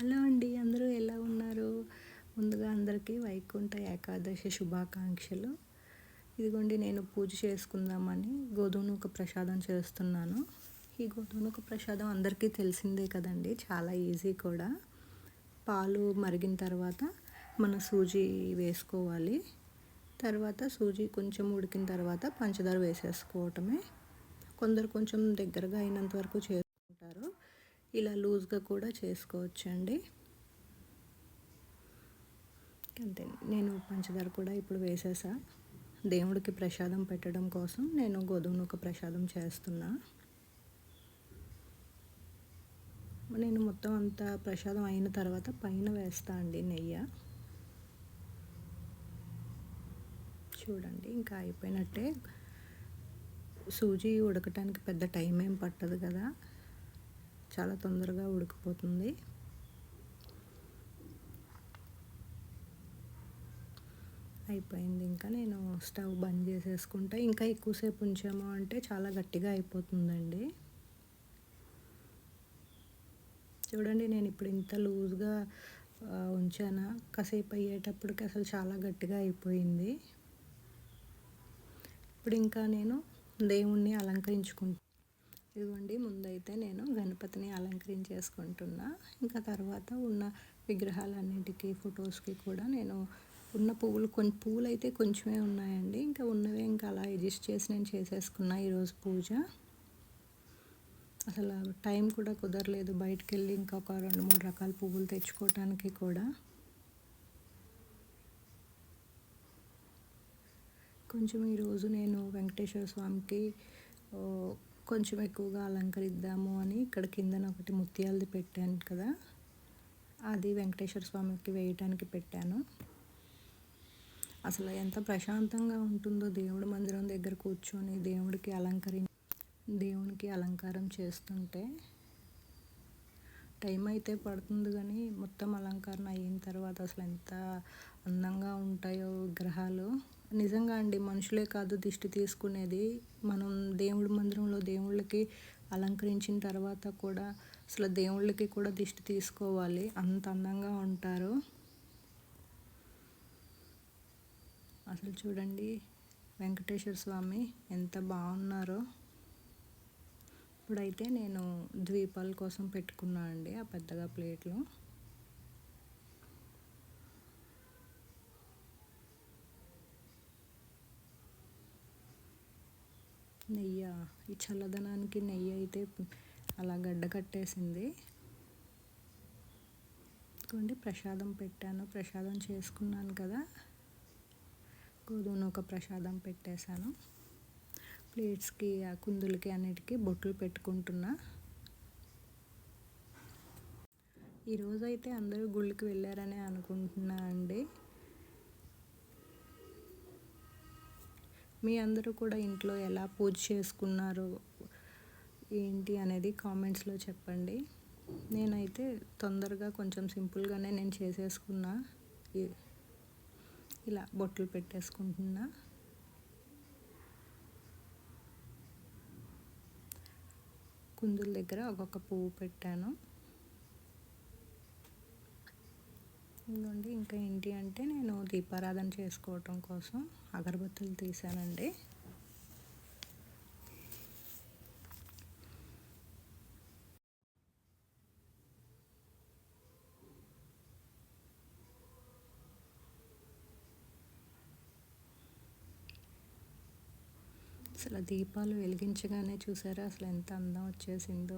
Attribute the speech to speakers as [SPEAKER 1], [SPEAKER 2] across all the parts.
[SPEAKER 1] Hello అండి అందరూ ఎలా ఉన్నారు? ముందుగా అందరికీ వైకుంఠ ఏకాదశి శుభాకాంక్షలు. ఇదిగోండి నేను పూజ చేసుకుందామని గోధుమనూక ప్రసాదం చేస్తున్నాను. ఈ గోధుమనూక ప్రసాదం అందరికీ తెలిసిందే కదండి చాలా ఈజీ కూడా. పాలు మరిగిన తర్వాత మన సూజీ వేసుకోవాలి. తర్వాత సూజీ కొంచెం ఉడికిన తర్వాత పంచదార వేసేసుకోవటమే. కొందరు కొంచెం దగ్గరగా అయినంత వరకు చే ఇలా లూజ్గా కూడా చేసుకోవచ్చండి. అంతే నేను పంచదార కూడా ఇప్పుడు వేసేసా. దేవుడికి ప్రసాదం పెట్టడం కోసం నేను గోధుమ నూక ప్రసాదం చేస్తున్నా. నేను మొత్తం అంతా ప్రసాదం అయిన తర్వాత పైన వేస్తా అండి నెయ్యి. చూడండి ఇంకా అయిపోయినట్టే. సూజీ ఉడకటానికి పెద్ద టైం ఏం పట్టదు కదా. చాలా తొందరగా ఉడికిపోతుంది. అయిపోయింది ఇంకా నేను స్టవ్ బంద్ చేసేసుకుంటా. ఇంకా ఎక్కువసేపు ఉంచాము అంటే చాలా గట్టిగా అయిపోతుందండి. చూడండి నేను ఇప్పుడు ఇంత లూజ్గా ఉంచాను. కాసేపు అయ్యేటప్పటికి అసలు చాలా గట్టిగా అయిపోయింది. ఇప్పుడు ఇంకా నేను దేవుణ్ణి అలంకరించుకుంటాను ఇదిగోండి ముందైతే నేను గణపతిని అలంకరించేసుకుంటున్నా. ఇంకా తర్వాత ఉన్న విగ్రహాలన్నింటికి ఫొటోస్కి కూడా నేను ఉన్న పువ్వులు కొన్ని పువ్వులు అయితే కొంచెమే ఉన్నాయండి. ఇంకా ఉన్నవే ఇంకా అలా అడ్జస్ట్ చేసి నేను చేసేసుకున్నా ఈరోజు పూజ. అసలు టైం కూడా కుదరలేదు బయటకు వెళ్ళి ఒక రెండు మూడు రకాల పువ్వులు తెచ్చుకోవటానికి కూడా. కొంచెం ఈరోజు నేను వెంకటేశ్వర స్వామికి కొంచెం ఎక్కువగా అలంకరిద్దాము అని ఇక్కడ కిందన ఒకటి ముత్యాలది పెట్టాను కదా. అది వెంకటేశ్వర స్వామికి వేయటానికి పెట్టాను. అసలు ఎంత ప్రశాంతంగా ఉంటుందో దేవుడి మందిరం దగ్గర కూర్చొని దేవుడికి అలంకరి దేవునికి అలంకారం చేస్తుంటే టైం అయితే పడుతుంది కానీ మొత్తం అలంకరణ అయిన తర్వాత అసలు ఎంత అందంగా ఉంటాయో విగ్రహాలు. నిజంగా అండి మనుషులే కాదు దిష్టి తీసుకునేది. మనం దేవుడి మందిరంలో దేవుళ్ళకి అలంకరించిన తర్వాత కూడా అసలు దేవుళ్ళకి కూడా దిష్టి తీసుకోవాలి. అంత అందంగా ఉంటారు. అసలు చూడండి వెంకటేశ్వర స్వామి ఎంత బాగున్నారో. ఇప్పుడైతే నేను ద్వీపాల కోసం పెట్టుకున్నా అండి ఆ పెద్దగా ప్లేట్లో. నెయ్యి? ఈ చల్లదనానికి నెయ్యి అయితే అలా గడ్డ కట్టేసింది. కొండి ప్రసాదం పెట్టాను. ప్రసాదం చేసుకున్నాను కదా. గోధుమ ఒక ప్రసాదం పెట్టేశాను. ప్లేట్స్కి ఆ కుందులకి అన్నిటికీ బొట్లు పెట్టుకుంటున్నా. ఈరోజైతే అందరూ గుళ్ళకి వెళ్ళారనే అనుకుంటున్నా అండి. మీ అందరూ కూడా ఇంట్లో ఎలా పూజ చేసుకున్నారు ఏంటి అనేది కామెంట్స్లో చెప్పండి. నేనైతే తొందరగా కొంచెం సింపుల్గానే నేను చేసేసుకున్నా. ఇలా బొట్లు పెట్టేసుకుంటున్నా. కుందుల దగ్గర ఒక్కొక్క పువ్వు పెట్టాను. ఇదిగోండి ఇంకా ఏంటి అంటే నేను దీపారాధన చేసుకోవటం కోసం అగరబత్తులు తీసానండి అసలు దీపాలు వెలిగించగానే చూసారా? అసలు ఎంత అందం వచ్చేసిందో.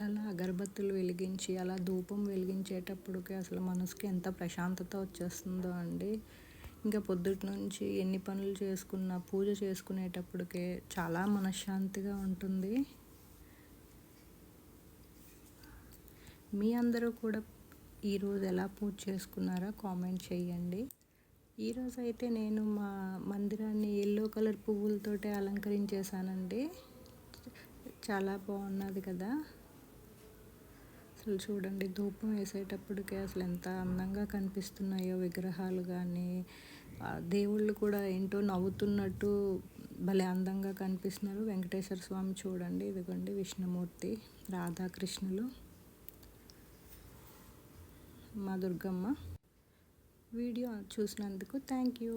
[SPEAKER 1] అలా అగరబత్తులు వెలిగించి అలా ధూపం వెలిగించేటప్పటికి అసలు మనసుకి ఎంత ప్రశాంతత వచ్చేస్తుందో అండి. ఇంకా పొద్దుటి నుంచి ఎన్ని పనులు చేసుకున్నా పూజ చేసుకునేటప్పటికే చాలా మనశ్శాంతిగా ఉంటుంది. మీ అందరూ కూడా ఈరోజు ఎలా పూజ చేసుకున్నారో కామెంట్ చేయండి. ఈరోజు అయితే నేను మా మందిరాన్ని ఎల్లో కలర్ పువ్వులతోటి అలంకరించేసానండి చాలా బాగున్నది కదా. అసలు చూడండి ధూపం వేసేటప్పటికే అసలు ఎంత అందంగా కనిపిస్తున్నాయో విగ్రహాలు కానీ దేవుళ్ళు కూడా ఏంటో నవ్వుతున్నట్టు భలే అందంగా కనిపిస్తున్నారు. వెంకటేశ్వర స్వామి చూడండి ఇదిగోండి విష్ణుమూర్తి రాధాకృష్ణులు మా దుర్గమ్మ. వీడియో చూసినందుకు థ్యాంక్ యూ.